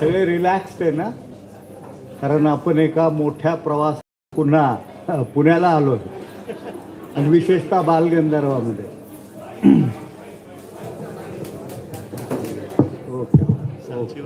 सगळे रिलॅक्स्ड आहे ना? कारण आपण एका मोठ्या प्रवास पुन्हा पुण्याला आलो. आणि विशेषतः बालगंधर्वामध्ये. ओके.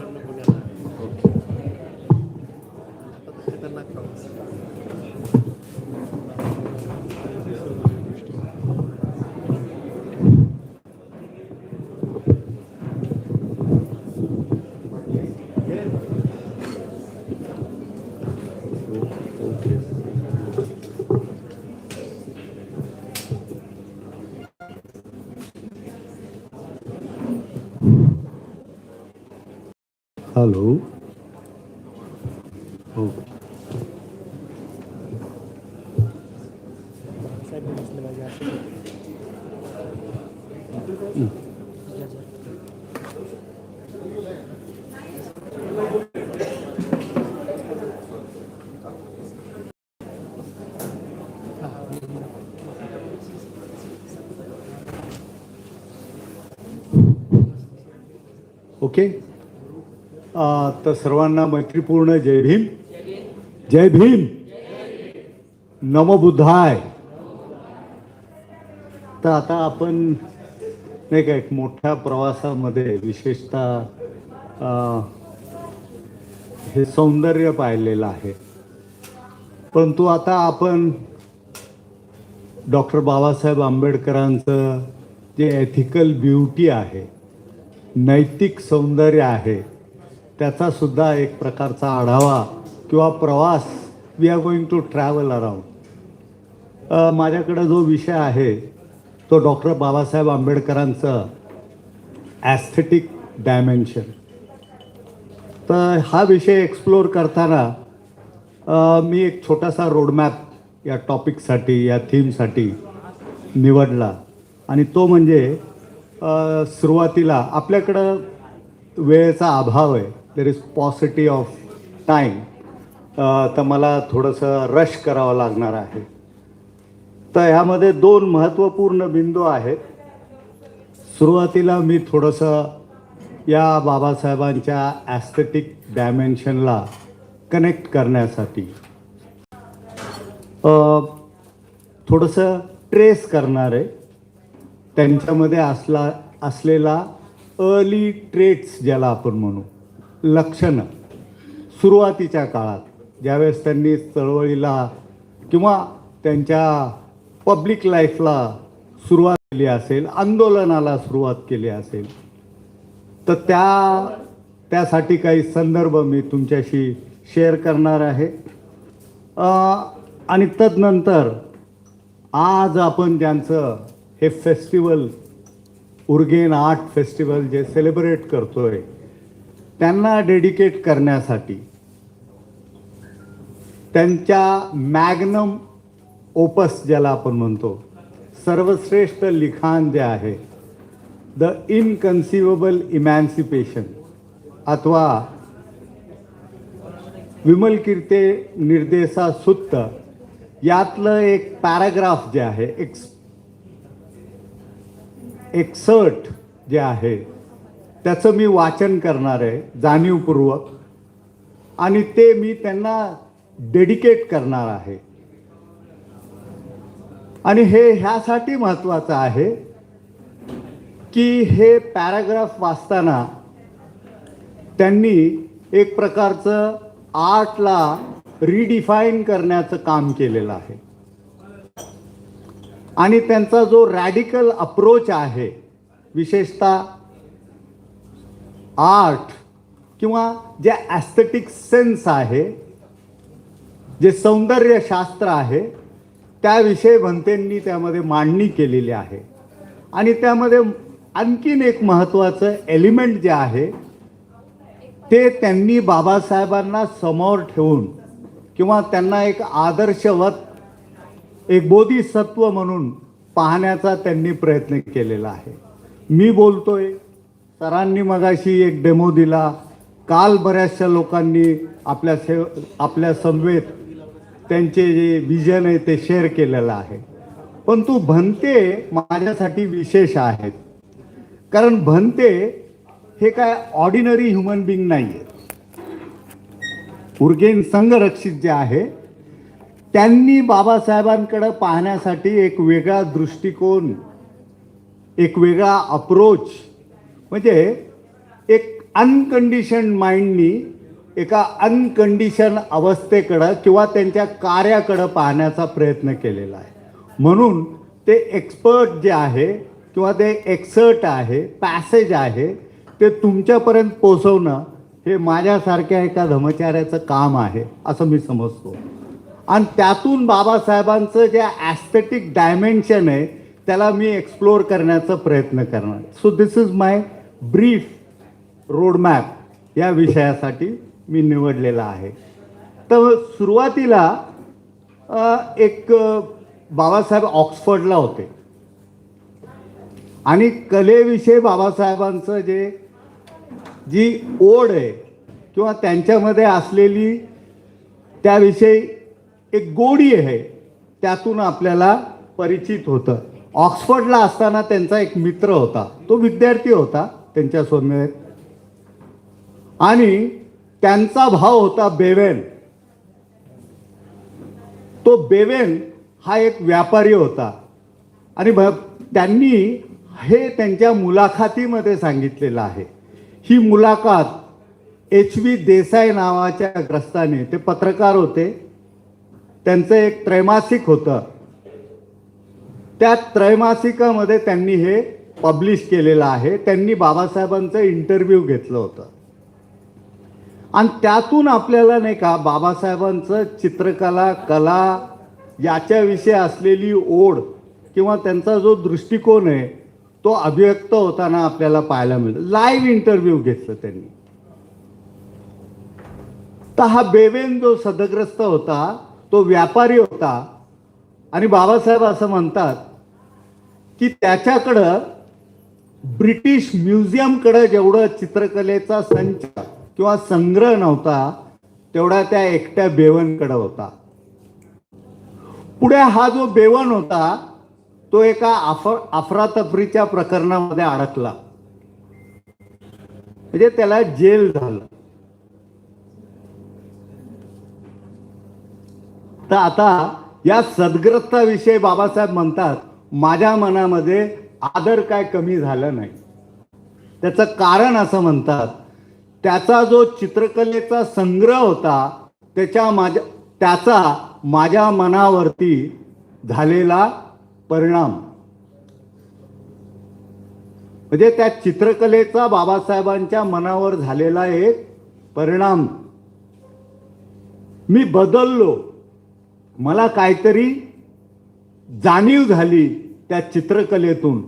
ओके. तर सर्वांना मैत्रीपूर्ण जय भीम. जय भीम. नमबुद्धाय तर आता आपण नाही का एक मोठ्या प्रवासामध्ये विशेषतः हे सौंदर्य पाहिलेलं आहे. परंतु आता आपण डॉक्टर बाबासाहेब आंबेडकरांचं जे एथिकल ब्युटी आहे नैतिक सौंदर्य आहे त्याचा सुद्धा एक प्रकारचा आढावा किंवा प्रवास we are going to travel around माझ्याकडे जो विषय आहे तो डॉक्टर बाबासाहेब आंबेडकरांचं ॲस्थेटिक डायमेन्शन तर हा विषय एक्सप्लोअर करताना मी एक छोटासा रोडमॅप या टॉपिकसाठी या थीमसाठी निवडला. आणि तो म्हणजे सुरुवातीला आपल्याकडं वेळेचा अभाव आहे. There is paucity of time तर मला थोडंसं रश करावं लागणार आहे. तर ह्यामध्ये दोन महत्त्वपूर्ण बिंदू आहेत. सुरुवातीला मी थोडंसं या बाबासाहेबांच्या ॲस्थेटिक डायमेन्शनला कनेक्ट करण्यासाठी थोडंसं ट्रेस करणार आहे. त्यांच्यामध्ये असला असलेला अर्ली ट्रेट्स ज्याला आपण म्हणू लक्षणं. सुरुवातीच्या काळात ज्यावेळेस त्यांनी चळवळीला किंवा त्यांच्या पब्लिक लाईफला सुरुवात केली असेल आंदोलनाला सुरुवात केली असेल तर त्या त्यासाठी काही संदर्भ मी तुमच्याशी शेअर करणार आहे. आणि तदनंतर आज आपण ज्यांचं हे फेस्टिवल उर्गेन आर्ट फेस्टिवल जे सेलिब्रेट करतो आहे त्यांना डेडिकेट करण्यासाठी त्यांच्या मॅग्नम ओपस ज्याला आपण म्हणतो सर्वश्रेष्ठ लिखाण जे आहे द इनकन्सिवेबल इमॅन्सिपेशन अथवा विमल कीर्ते निर्देशा सुत्त यातलं एक पॅराग्राफ जे आहे एक्स एक्सर्ट जे आहे त्याचं मी वाचन करणार आहे जाणीवपूर्वक. आणि ते मी त्यांना डेडिकेट करणार आहे. आणि हे ह्यासाठी महत्त्वाचं आहे की हे पॅराग्राफ वाचताना त्यांनी एक प्रकारचं आर्टला रिडिफाईन करण्याचं काम केलेलं आहे. आणि त्यांचा जो रॅडिकल अप्रोच आहे विशेषतः आर्ट किंवा जे ॲस्थेटिक सेन्स आहे जे सौंदर्यशास्त्र आहे त्याविषयी भंतेंनी त्यामध्ये मांडणी केलेली आहे. आणि त्यामध्ये आणखीन एक महत्त्वाचं एलिमेंट जे आहे ते त्यांनी बाबासाहेबांना समोर ठेवून किंवा त्यांना एक आदर्शवत एक बोधिसत्व म्हणून पाहण्याचा त्यांनी प्रयत्न केलेला आहे. मी बोलतोय सरांनी मगाशी एक डेमो दिला. काल बऱ्याचशा लोकांनी आपल्या सेव आपल्या समवेत त्यांचे जे विजन आहे ते शेअर केलेलं आहे. परंतु भंते माझ्यासाठी विशेष आहेत. कारण भंते हे काय ऑर्डिनरी ह्युमन बिंग नाही आहेत उर्गेन संघरक्षित जे आहे त्यांनी बाबासाहेबांकडे पाहण्यासाठी एक वेगळा दृष्टिकोन एक वेगळा अप्रोच म्हणजे एक अनकंडिशन माइंडनी एका अनकंडिशन अवस्थेकडं किंवा त्यांच्या कार्याकडं पाहण्याचा प्रयत्न केलेला आहे. म्हणून ते एक्सपर्ट जे आहे किंवा ते एक्सर्ट आहे पॅसेज आहे ते तुमच्यापर्यंत पोचवणं हे माझ्यासारख्या एका धमचाऱ्याचं काम आहे असं मी समजतो. आणि त्यातून बाबासाहेबांचं जे ॲस्थेटिक डायमेन्शन आहे त्याला मी एक्सप्लोअर करण्याचा प्रयत्न करणार. So this is my brief roadmap या विषयासाठी. मी निवडलेला आहे. तर सुरुवातीला एक बाबासाहेब ऑक्सफर्डला होते. आणि कलेविषयी बाबासाहेबांचं जे जी ओढ आहे किंवा त्यांच्यामध्ये असलेली त्याविषयी एक गोडी आहे त्यातून आपल्याला परिचित होतं. ऑक्सफर्डला असताना त्यांचा एक मित्र होता. तो विद्यार्थी होता त्यांच्या सोमेत आणि त्यांचा भाव होता बेवेन तो बेवेन हा एक व्यापारी होता. आणि त्यांनी हे त्यांच्या मुलाखतीमध्ये सांगितलेलं आहे. ही मुलाखत एच व्ही देसाई नावाच्या ग्रस्ताने ते पत्रकार होते. त्यांचं एक त्रैमासिक होतं. त्या त्रैमासिकामध्ये त्यांनी हे पब्लिश केलेलं आहे. त्यांनी बाबासाहेबांचं इंटरव्ह्यू घेतलं होतं. आणि त्यातून आपल्याला नाही का बाबासाहेबांचं चित्रकला कला याच्याविषयी असलेली ओढ किंवा त्यांचा जो दृष्टिकोन आहे तो अभिव्यक्त होताना आपल्याला पाहायला मिळतो. लाईव्ह इंटरव्ह्यू घेतलं त्यांनी. तर हा बेवेन जो सदग्रस्त होता तो व्यापारी होता आणि बाबासाहेब असं म्हणतात की त्याच्याकडं ब्रिटिश म्युझियमकडं जेवढं चित्रकलेचा संच किंवा संग्रह नव्हता तेवढा त्या एकट्या बेवनकडे होता. पुढे हा जो बेवन होता तो एका अफ अफरातफरीच्या प्रकरणामध्ये अडकला. म्हणजे त्याला जेल झालं. तर आता या सद्ग्रस्ताविषयी बाबासाहेब म्हणतात माझ्या मनामध्ये आदर काय कमी झालं नाही. त्याचं कारण असं म्हणतात त्याचा जो चित्रकलेचा संग्रह होता त्याच्या माझ्या त्याचा माझ्या मनावरती झालेला परिणाम. म्हणजे त्या चित्रकलेचा बाबासाहेबांच्या मनावर झालेला एक परिणाम. मी बदललो. मला काहीतरी जाणीव झाली त्या चित्रकलेतून.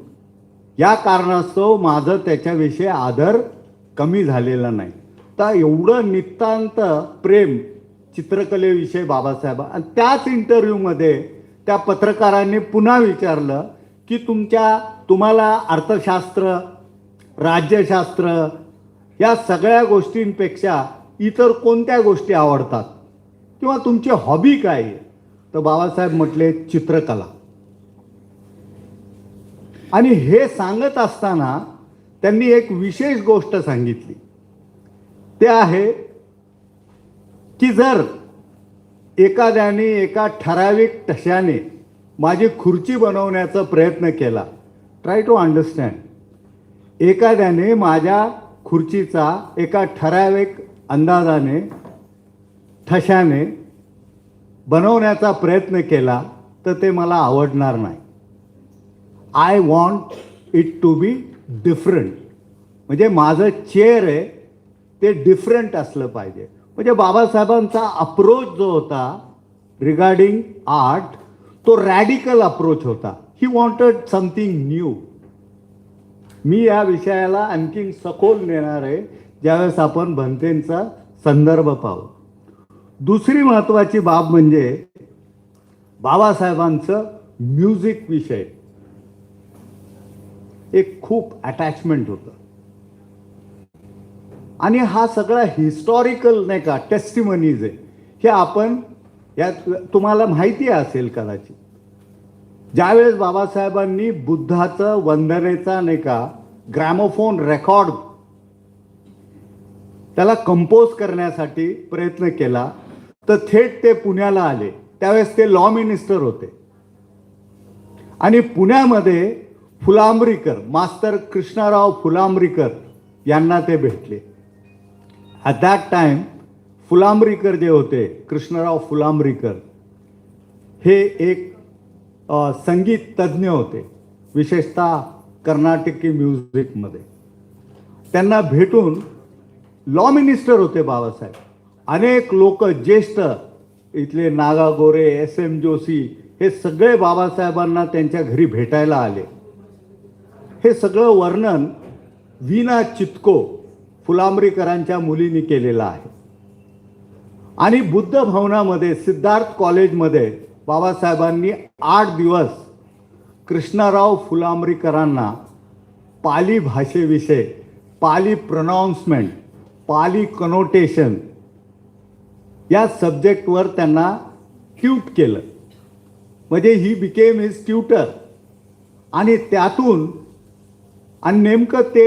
या कारणास्तव माझं त्याच्याविषयी आदर कमी झालेला नाही. तर एवढं नितांत प्रेम चित्रकलेविषयी बाबासाहेब आणि त्याच इंटरव्ह्यूमध्ये त्या पत्रकारांनी पुन्हा विचारलं की तुमच्या तुम्हाला अर्थशास्त्र राज्यशास्त्र या सगळ्या गोष्टींपेक्षा इतर कोणत्या गोष्टी आवडतात? किंवा तुमची हॉबी काय आहे? तर बाबासाहेब म्हटले चित्रकला. आणि हे सांगत असताना त्यांनी एक विशेष गोष्ट सांगितली. ते आहे की जर एखाद्याने एका ठराविक टशाने माझी खुर्ची बनवण्याचा प्रयत्न केला ट्राय टू अंडरस्टँड एखाद्याने माझ्या खुर्चीचा एका ठराविक अंदाजाने ठशाने बनवण्याचा प्रयत्न केला तर ते मला आवडणार नाही. I want it to be different म्हणजे माझं चेअर आहे ते डिफरंट असलं पाहिजे. म्हणजे बाबासाहेबांचा अप्रोच जो होता रिगार्डिंग आर्ट तो रॅडिकल अप्रोच होता. ही वॉन्टेड समथिंग न्यू मी या विषयाला आणखीन सखोल नेणार आहे ज्यावेळेस आपण भंतेंचा संदर्भ पाहू. दुसरी महत्त्वाची बाब म्हणजे बाबासाहेबांचं म्युझिक विषय. एक खूप अटॅचमेंट होतं. आणि हा सगळा हिस्टॉरिकल नाही का टेस्टिमनीज आहे. हे आपण यात तुम्हाला माहिती असेल कदाचित. ज्यावेळेस बाबासाहेबांनी बुद्धाचं वंदनेचा नाही का ग्रॅमोफोन रेकॉर्ड त्याला कंपोज करण्यासाठी प्रयत्न केला तर थेट ते पुण्याला आले. त्यावेळेस ते लॉ मिनिस्टर होते. आणि पुण्यामध्ये फुलांबरीकर मास्तर कृष्णराव फुलांबरीकर यांना ते भेटले. ॲट दॅट टाइम फुलांबरीकर जे होते कृष्णराव फुलांबरीकर हे एक संगीत तज्ज्ञ होते विशेषतः कर्नाटकी म्युझिकमध्ये त्यांना भेटून लॉ मिनिस्टर होते बाबासाहेब. अनेक लोक ज्येष्ठ इथले नागा गोरे एस एम जोशी हे सगळे बाबासाहेबांना त्यांच्या घरी भेटायला आले. हे सगळं वर्णन वीना चितको फुलांबरीकरांच्या मुलींनी केलेलं आहे. आणि बुद्ध भवनामध्ये सिद्धार्थ कॉलेजमध्ये बाबासाहेबांनी आठ दिवस कृष्णराव फुलांबरीकरांना पाली भाषेविषयी पाली प्रनाऊन्समेंट पाली कनोटेशन या सब्जेक्टवर त्यांना ट्यूट केलं. म्हणजे ही बिकेम इज ट्युटर आणि त्यातून आणि नेमकं ते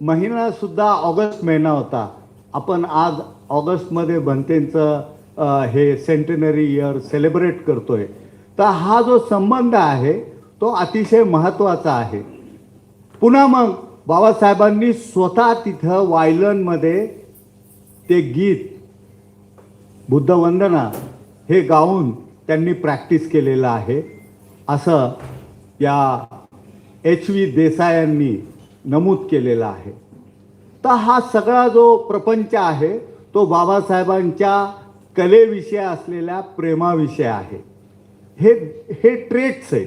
महिनासुद्धा ऑगस्ट महिना होता. आपण आज ऑगस्टमध्ये बनतेंचं हे सेंटनरी इयर सेलिब्रेट आहे तर हा जो संबंध आहे तो अतिशय महत्त्वाचा आहे. पुन्हा मग बाबासाहेबांनी स्वतः तिथं वायलनमध्ये ते गीत बुद्धवंदना हे गाऊन त्यांनी प्रॅक्टिस केलेलं आहे. असं या एच व्ही देसायांनी नमूद केलेला आहे. तर हा सगळा जो प्रपंच आहे तो बाबासाहेबांच्या कलेविषयी असलेल्या प्रेमाविषयी आहे. हे हे ट्रेट्स आहेत.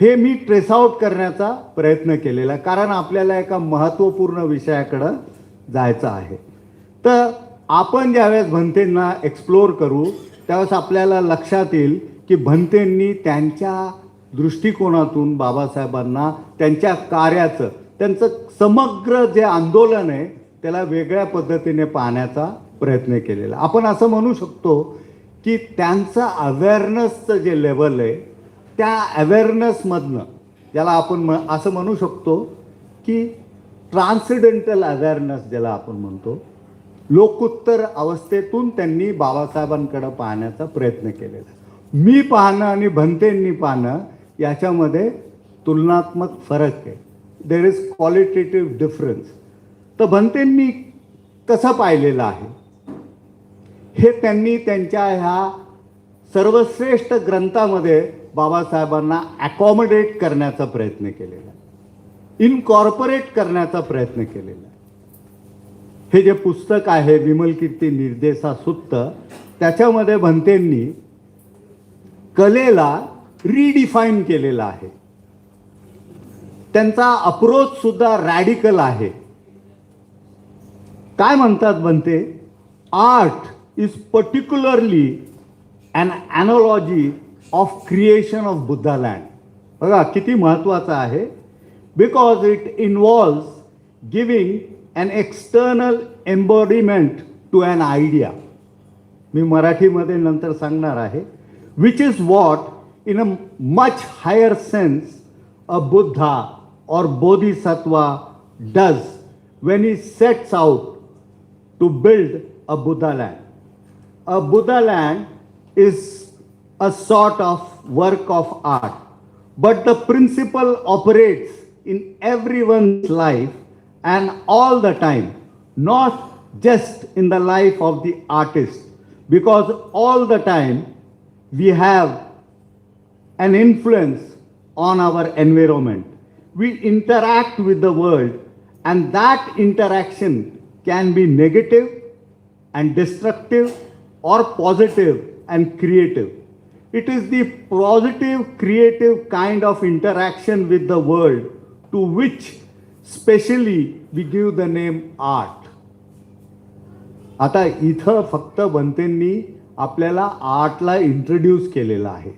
हे मी ट्रेस आउट करण्याचा प्रयत्न केलेला आहे. कारण आपल्याला एका महत्त्वपूर्ण विषयाकडं जायचं आहे. तर आपण ज्यावेळेस भंतेंना एक्सप्लोर करू त्यावेळेस आपल्याला लक्षात येईल की भंतेंनी त्यांच्या दृष्टिकोनातून बाबासाहेबांना त्यांच्या कार्याचं त्यांचं समग्र जे आंदोलन आहे त्याला वेगळ्या पद्धतीने पाहण्याचा प्रयत्न केलेला आपण असं म्हणू शकतो की त्यांचं अवेअरनेसचं जे लेवल आहे त्या अवेअरनेसमधनं ज्याला आपण म असं म्हणू शकतो की ट्रान्सिडेंटल अवेअरनेस ज्याला आपण म्हणतो लोकोत्तर अवस्थेतून त्यांनी बाबासाहेबांकडं पाहण्याचा प्रयत्न केलेला मी पाहणं आणि भंतेंनी पाहणं याच्यामध्ये तुलनात्मक फरक आहे. देर इज क्वालिटेटिव्ह डिफरन्स तर भंतेंनी कसं पाहिलेलं आहे? हे त्यांनी त्यांच्या ह्या सर्वश्रेष्ठ ग्रंथामध्ये बाबासाहेबांना अकॉमोडेट करण्याचा प्रयत्न केलेला आहे. इनकॉर्पोरेट करण्याचा प्रयत्न केलेला आहे. हे जे पुस्तक आहे विमल कीर्ती निर्देशा सुत्त त्याच्यामध्ये भंतेंनी कलेला रिडिफाईन केलेला आहे. त्यांचा अप्रोच सुद्धा रॅडिकल आहे. काय म्हणतात म्हणते art is particularly an analogy of creation of Buddha land बघा किती महत्त्वाचं आहे. Because it involve giving an external embodiment to an idea मी मराठीमध्ये नंतर सांगणार आहे which is what in a much higher sense a Buddha or Bodhisattva does when he sets out to build a Buddha land. A Buddha land is a sort of work of art, but the principle operates in everyone's life and all the time, not just in the life of the artist, because all the time we have an influence on our environment. We interact with the world, and that interaction can be negative and destructive or positive and creative. It is the positive, creative kind of interaction with the world to which specially we give the name art. आता इथं फक्त बनतेंनी आपल्याला आर्टला introduce केलेलं आहे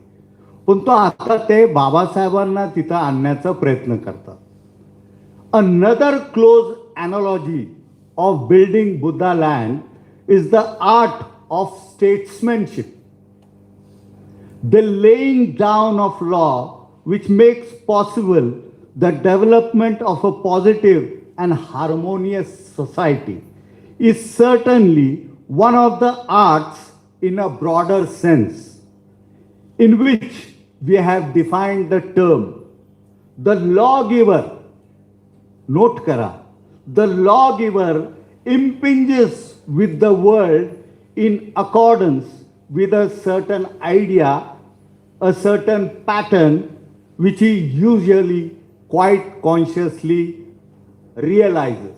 पण तो आता ते बाबासाहेबांना तिथं आणण्याचा प्रयत्न करतात Another close analogy of building Buddha land is the art of statesmanship. The laying down of law which makes possible the development of a positive and harmonious society. is certainly one of the arts in a broader sense, in which we have defined the term the lawgiver. Note kara, the lawgiver impinges with the world in accordance with a certain idea, a certain pattern, which he usually quite consciously realizes.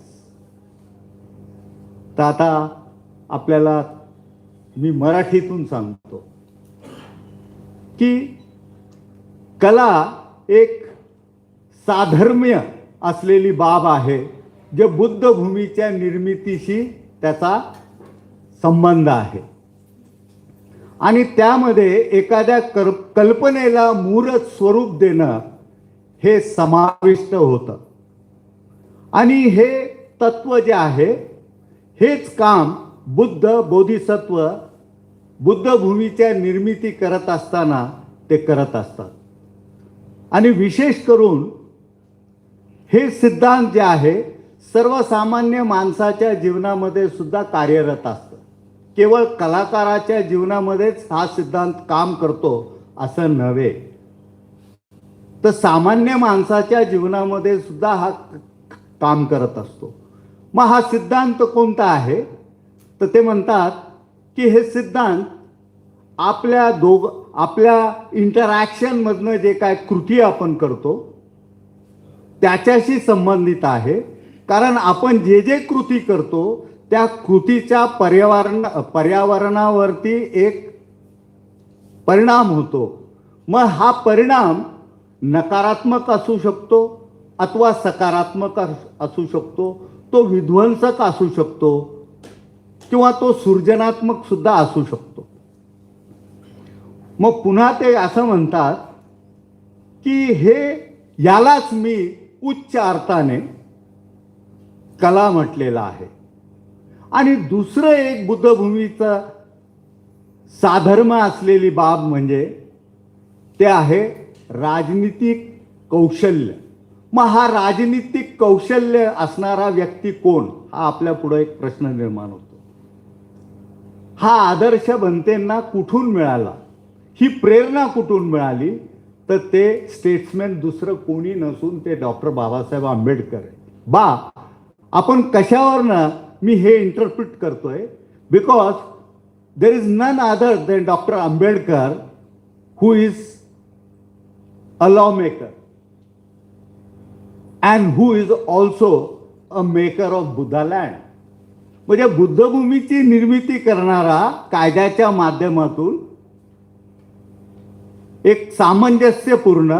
तर आता आपल्याला मी मराठीतून सांगतो की कला एक साधर्म्य असलेली बाब आहे जे बुद्धभूमीच्या निर्मितीशी त्याचा संबंध आहे. आणि त्यामध्ये एखाद्या कर कल्पनेला मूर्त स्वरूप देणं हे समाविष्ट होतं. आणि हे तत्व जे आहे हेच काम बुद्ध बोधिसत्व बुद्धभूमीच्या निर्मिती करत असताना ते करत असतात. आणि विशेष करून हे सिद्धांत जे आहे सर्वसामान्य माणसाच्या जीवनामध्ये सुद्धा कार्यरत असतं. केवळ कलाकाराच्या जीवनामध्येच हा सिद्धांत काम करतो असं नव्हे. तर सामान्य माणसाच्या जीवनामध्ये सुद्धा हा काम करत असतो. मग हा सिद्धांत कोणता आहे? तर ते म्हणतात की हे सिद्धांत आपल्या दोघ आपल्या इंटरॅक्शनमधनं जे काय कृती आपण करतो त्याच्याशी संबंधित आहे. कारण आपण जे जे कृती करतो त्या कृतीच्या पर्यावरण पर्यावरणावरती एक परिणाम होतो. मग हा परिणाम नकारात्मक असू शकतो अथवा सकारात्मक अस- असू शकतो तो विध्वंसक असू शकतो किंवा तो सृजनात्मक सुद्धा असू शकतो. मग पुन्हा ते असं म्हणतात की हे यालाच मी उच्च अर्थाने कला म्हटलेलं आहे. आणि दुसरं एक बुद्धभूमीचं साधर्म असलेली बाब म्हणजे ते आहे राजनीतिक कौशल्य. मग हा राजनीतिक कौशल्य असणारा व्यक्ती कोण? हा आपल्या पुढे एक प्रश्न निर्माण होतो. हा आदर्श बनतेंना कुठून मिळाला? ही प्रेरणा कुठून मिळाली? तर ते स्टेट्समॅन दुसरं कोणी नसून ते डॉक्टर बाबासाहेब आंबेडकर बा आपण कशावरनं मी हे इंटरप्रिट करतोय? Because there is none other than doctor Ambedkar who is a law maker and who is also a maker of Buddha land म्हणजे बुद्धभूमीची निर्मिती करणारा कायद्याच्या माध्यमातून एक सामंजस्यपूर्ण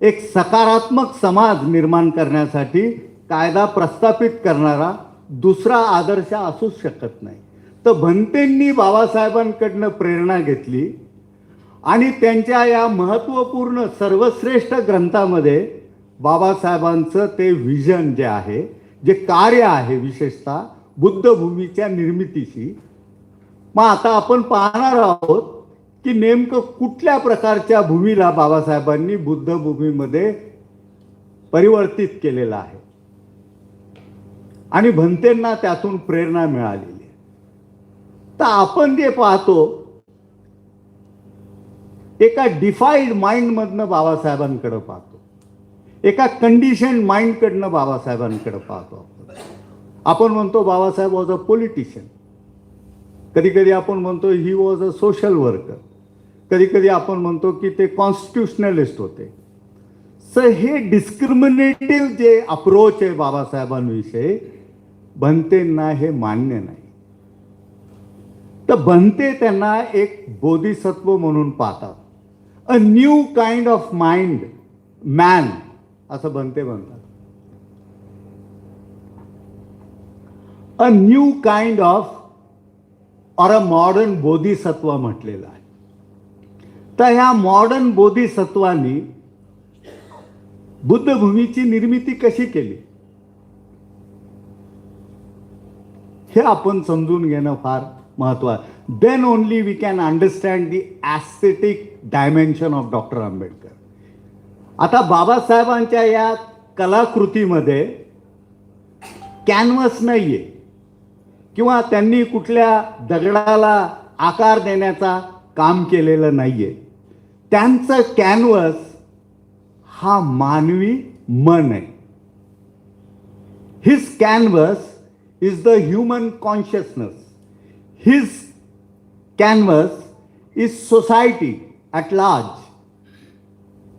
एक सकारात्मक समाज निर्माण करण्यासाठी कायदा प्रस्थापित करणारा दुसरा आदर्श असूच शकत नाही. तर भंतेंनी बाबासाहेबांकडनं प्रेरणा घेतली आणि त्यांच्या या महत्त्वपूर्ण सर्वश्रेष्ठ ग्रंथामध्ये बाबासाहेबांचं ते विजन जे आहे जे कार्य आहे विशेषतः बुद्धभूमीच्या निर्मितीशी मग आता आपण पाहणार आहोत की नेमकं कुठल्या प्रकारच्या भूमीला बाबासाहेबांनी बुद्धभूमीमध्ये परिवर्तित केलेलं आहे? आणि भंतेंना त्यातून प्रेरणा मिळालेली आहे. तर आपण जे पाहतो एका डिफाईड माइंडमधनं बाबासाहेबांकडे पाहतो. एका कंडिशन माइंडकडनं बाबासाहेबांकडे पाहतो आपण. आपण म्हणतो बाबासाहेब वॉज अ पॉलिटिशियन. कधी कधी आपण म्हणतो he was a social worker कधी कधी आपण म्हणतो की ते कॉन्स्टिट्युशनलिस्ट होते. सर हे डिस्क्रिमिनेटिव्ह जे अप्रोच आहे बाबासाहेबांविषयी बनतेंना हे मान्य नाही. तर बनते त्यांना एक बोधिसत्व म्हणून पाहतात. A new kind of mind man असं बनते म्हणतात. A new kind of or a modern Bodhisattva म्हटलेलं आहे. तर ह्या मॉडर्न बोधिसत्वानी बुद्धभूमीची निर्मिती कशी केली? हे आपण समजून घेणं फार महत्वाचं. Then only we can understand the aesthetic dimension of doctor Ambedkar आता बाबासाहेबांच्या या कलाकृतीमध्ये कॅनव्हस आहे किंवा त्यांनी कुठल्या दगडाला आकार देण्याचा काम केलेलं नाही आहे त्यांचं कॅनव्हस हा मानवी मन आहे. His canvas is the human consciousness his canvas is society at large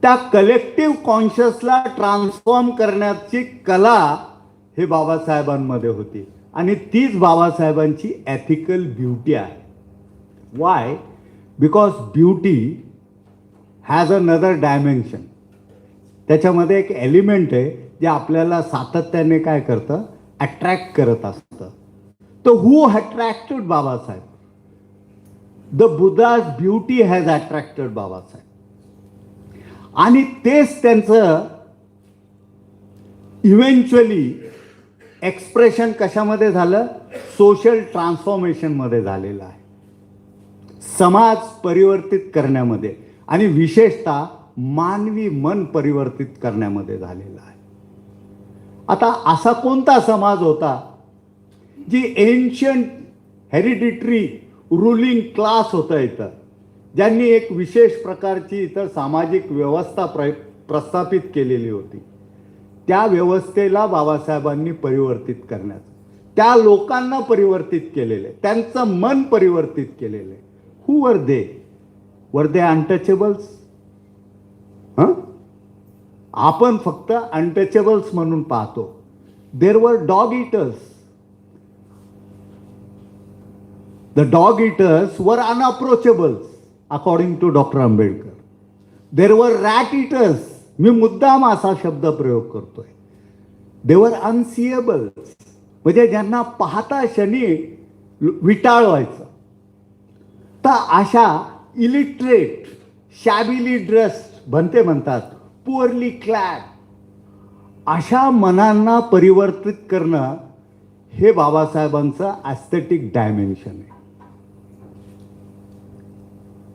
त्या कलेक्टिव्ह कॉन्शियसला ट्रान्सफॉर्म करण्याची कला हे बाबासाहेबांमध्ये होती. आणि तीच बाबासाहेबांची एथिकल ब्युटी आहे. Why because beauty has another dimension त्याच्यामध्ये एक एलिमेंट आहे जे आपल्याला सातत्याने काय करतं? अट्रॅक्ट करत असतं. तर who attracted Babasaheb? The Buddha's beauty has attracted Babasaheb. आणि तेच त्यांचं इव्हेंच्युअली एक्सप्रेशन कशामध्ये झालं? सोशल ट्रान्सफॉर्मेशनमध्ये झालेलं आहे. समाज परिवर्तित करण्यामध्ये. आणि विशेषतः मानवी मन परिवर्तित करण्यामध्ये झालेला आहे. आता असा कोणता समाज होता जी एन्शियंट हेरिडिटरी रुलिंग क्लास होतं इथं ज्यांनी एक विशेष प्रकारची इथं सामाजिक व्यवस्था प्र प्रस्थापित केलेली होती. त्या व्यवस्थेला बाबासाहेबांनी परिवर्तित करण्याचं. त्या लोकांना परिवर्तित केलेलं आहे. त्यांचं मन परिवर्तित केलेलं आहे. हू वर दे वर दे अनटचेबल्स हां आपण फक्त अनटचेबल्स म्हणून पाहतो. There were dog eaters the dog eaters were unapproachables according to doctor Ambedkar there were rat eaters मी मुद्दाम असा शब्द प्रयोग करतोय. देवर अनसिएबल्स म्हणजे ज्यांना पाहता क्षणी विटाळवायचं. तर अशा इलिटरेट शॅबिली ड्रेस्ड बनते म्हणतात. पुअरली क्लॅड अशा मनांना परिवर्तित करणं हे बाबासाहेबांचं ॲस्थेटिक डायमेन्शन आहे.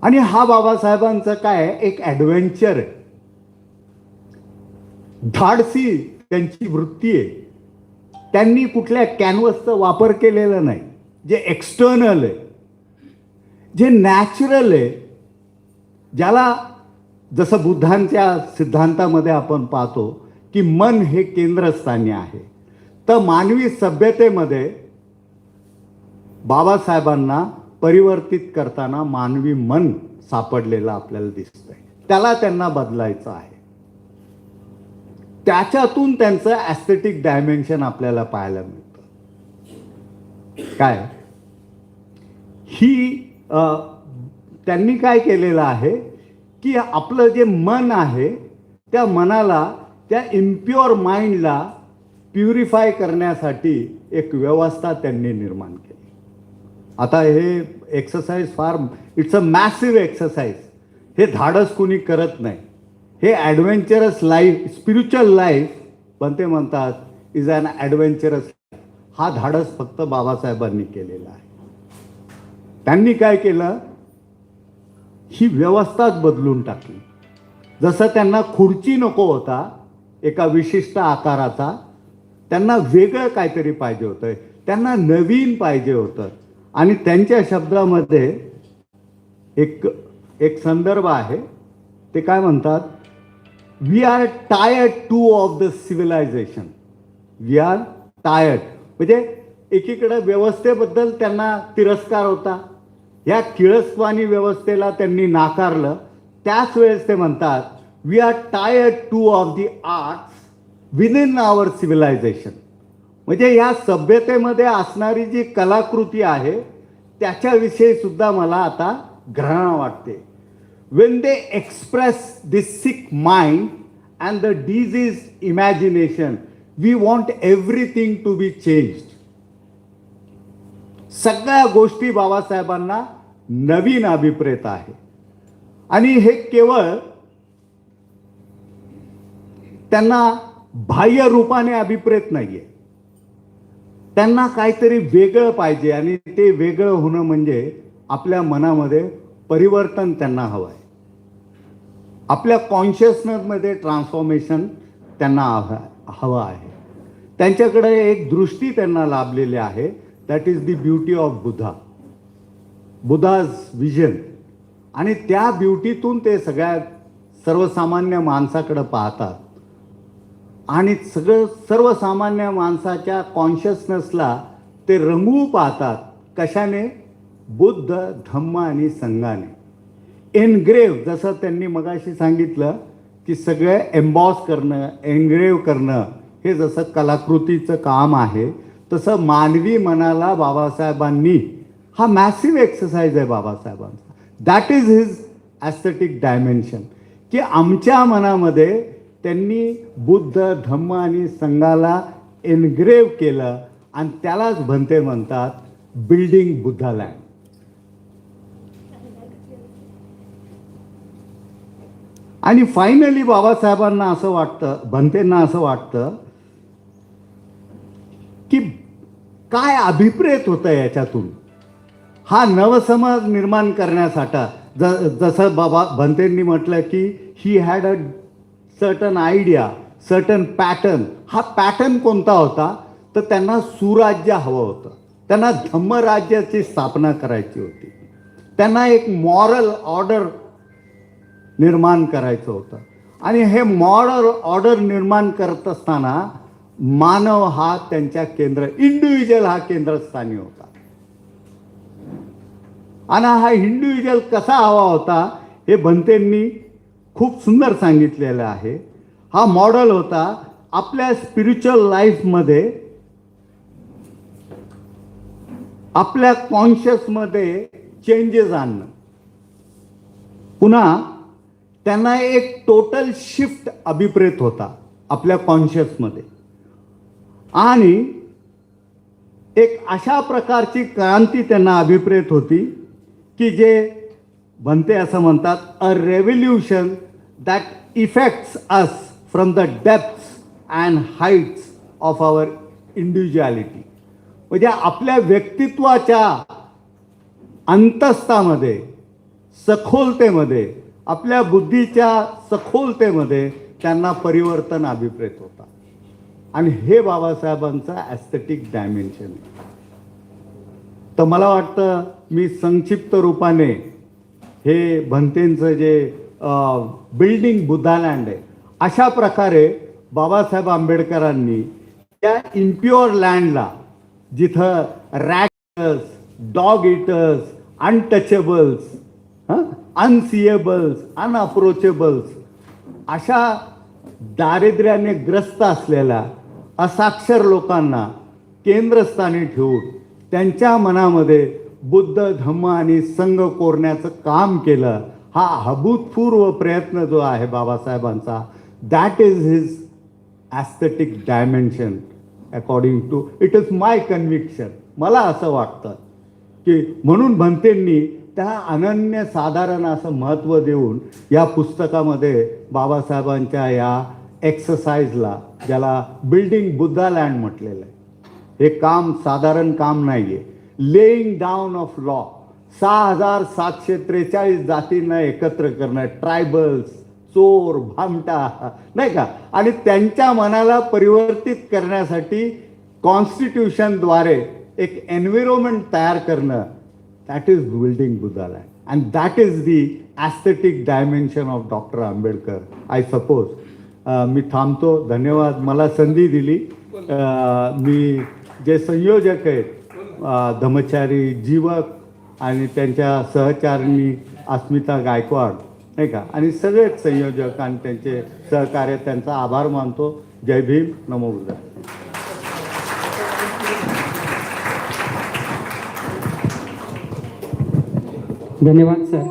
आणि हा बाबासाहेबांचं काय एक ॲडव्हेंचर आहे. धाडसी त्यांची वृत्ती आहे. त्यांनी कुठल्या कॅनव्हसचा वापर केलेला नाही. जे एक्सटर्नल आहे. जे नॅचरल आहे ज्याला जसं बुद्धांच्या सिद्धांतामध्ये आपण पाहतो की मन हे केंद्रस्थानी आहे. तर मानवी सभ्यतेमध्ये बाबासाहेबांना परिवर्तित करताना मानवी मन सापडलेलं आपल्याला दिसतंय. त्याला त्यांना बदलायचं आहे. त्याच्यातून त्यांचं ॲस्थेटिक डायमेन्शन आपल्याला पाहायला मिळतं. काय? ही त्यांनी काय केलेलं आहे की आपलं जे मन आहे त्या मनाला त्या इम्प्युअर माइंडला प्युरिफाय करण्यासाठी एक व्यवस्था त्यांनी निर्माण केली. आता हे exercise far it's a massive exercise हे धाडस कुणी करत नाही. हे ॲडव्हेंचरस लाईफ स्पिरिच्युअल लाईफ पण ते म्हणतात इज अन ॲडव्हेंचरस हा धाडस फक्त बाबासाहेबांनी केलेला आहे. त्यांनी काय केलं? ही व्यवस्थाच बदलून टाकली. जसं त्यांना खुर्ची नको होता एका विशिष्ट आकाराचा त्यांना वेगळं काहीतरी पाहिजे होतं. त्यांना नवीन पाहिजे होतं. आणि त्यांच्या शब्दामध्ये एक एक संदर्भ आहे. ते काय म्हणतात? We are tired too of the civilization we are tired म्हणजे एकीकडे व्यवस्थेबद्दल त्यांना तिरस्कार होता. या किळसवानी व्यवस्थेला त्यांनी नाकारलं. त्याच वेळेस ते म्हणतात we are tired too of the arts within our civilization म्हणजे या सभ्यतेमध्ये असणारी जी कलाकृती आहे त्याच्याविषयी सुद्धा मला आता घृणा वाटते. When they express this sick mind and the disease imagination we want everything to be changed सगळ्या गोष्टी बाबासाहेबांना नवीन अभिप्रेत आहे. आणि हे केवळ त्यांना बाह्य रूपाने अभिप्रेत नाहीये. त्यांना काहीतरी वेगळं पाहिजे आणि ते वेगळं होणं म्हणजे आपल्या मनामध्ये परिवर्तन त्यांना हवं आहे. आपल्या कॉन्शियसनेसमध्ये ट्रान्सफॉर्मेशन त्यांना हवं आहे. त्यांच्याकडे एक दृष्टी त्यांना लाभलेली आहे. That is the beauty of Buddha Buddha's vision. आणि त्या ब्युटीतून ते सगळ्या सर्वसामान्य माणसाकडं पाहतात. आणि सगळं सर्वसामान्य माणसाच्या कॉन्शियसनेसला ते रंगवू पाहतात. कशाने? बुद्ध धम्म आणि संघाने. एनग्रेव जसं त्यांनी मगाशी सांगितलं की सगळं एम्बॉस करणं एनग्रेव करणं हे जसं कलाकृतीचं काम आहे तसं मानवी मनाला बाबासाहेबांनी हा मॅसिव्ह एक्सरसाइज आहे बाबासाहेबांचा. That is his aesthetic dimension की आमच्या मनामध्ये त्यांनी बुद्ध धम्म आणि संघाला एनग्रेव केलं आणि त्यालाच भंते म्हणतात बिल्डिंग बुद्धालँड आणि फायनली बाबासाहेबांना असं वाटतं भंतेंना असं वाटतं की काय अभिप्रेत होतं याच्यातून? हा नवसमाज निर्माण करण्यासाठी ज जसं बाबा भंतेंनी म्हटलं की he had a certain idea certain pattern हा पॅटर्न कोणता होता? तर त्यांना सुराज्य हवं होतं. त्यांना धम्मराज्याची स्थापना करायची होती. त्यांना एक मॉरल ऑर्डर निर्माण करायचं होतं. आणि हे मॉरल ऑर्डर निर्माण करत असताना मानव हा त्यांच्या केंद्र इंडिव्हिज्युअल हा केंद्रस्थानी होता. आणि हा इंडिव्हिज्युअल कसा हवा होता हे बनतेंनी खूप सुंदर सांगितलेलं आहे. हा मॉडल होता आपल्या स्पिरिच्युअल लाईफमध्ये आपल्या कॉन्शियसमध्ये चेंजेस आणणं. पुन्हा त्यांना एक टोटल शिफ्ट अभिप्रेत होता आपल्या कॉन्शियसमध्ये आणि एक अशा प्रकारची क्रांती त्यांना अभिप्रेत होती की जे बनते असं म्हणतात a revolution that effects us from the depths and heights of our individuality म्हणजे आपल्या व्यक्तित्वाच्या अंतस्थामध्ये सखोलतेमध्ये आपल्या बुद्धीच्या सखोलतेमध्ये त्यांना परिवर्तन अभिप्रेत होता आणि हे बाबासाहेबांचं ॲस्थेटिक डायमेन्शन तर मला वाटतं मी संक्षिप्त रूपाने हे भंतेंचं जे बिल्डिंग बुद्धालँड आहे अशा प्रकारे बाबासाहेब आंबेडकरांनी त्या इम्प्युअर लँडला जिथं रॅकर्स डॉग इटर्स अनटचेबल्स हां अनसिएबल्स अनअप्रोचेबल्स अशा दारिद्र्याने ग्रस्त असलेल्या असाक्षर लोकांना केंद्रस्थानी ठेवून त्यांच्या मनामध्ये बुद्ध धम्म आणि संघ कोरण्याचं काम केलं हा अभूतपूर्व प्रयत्न जो आहे बाबासाहेबांचा that is his aesthetic dimension according to it is my conviction मला असं वाटतं की म्हणून भंतेंनी त्या अनन्य साधारण असं महत्त्व देऊन या पुस्तकामध्ये बाबासाहेबांच्या या एक्सरसाइजला ज्याला बिल्डिंग बुद्धा लँड म्हटलेलं आहे हे काम साधारण काम नाही आहे लेईंग डाऊन ऑफ लॉ सहा हजार सातशे त्रेचाळीस जातींना एकत्र करणं ट्रायबल्स चोर भामटा नाही का? आणि त्यांच्या मनाला परिवर्तित करण्यासाठी कॉन्स्टिट्यूशनद्वारे एक एन्व्हिरोमेंट तयार करणं that is building Buddhaland and that is the aesthetic dimension of doctor Ambedkar I suppose मी थांबतो. धन्यवाद. मला संधी दिली. Uh, मी जे संयोजक आहेत धमचारी जीवक आणि त्यांच्या सहचारिणी अस्मिता गायकवाड नाही का? आणि सगळेच संयोजक आणि त्यांचे सहकार्य त्यांचा आभार मानतो. जय भीम. नमो बुद्धा धन्यवाद सर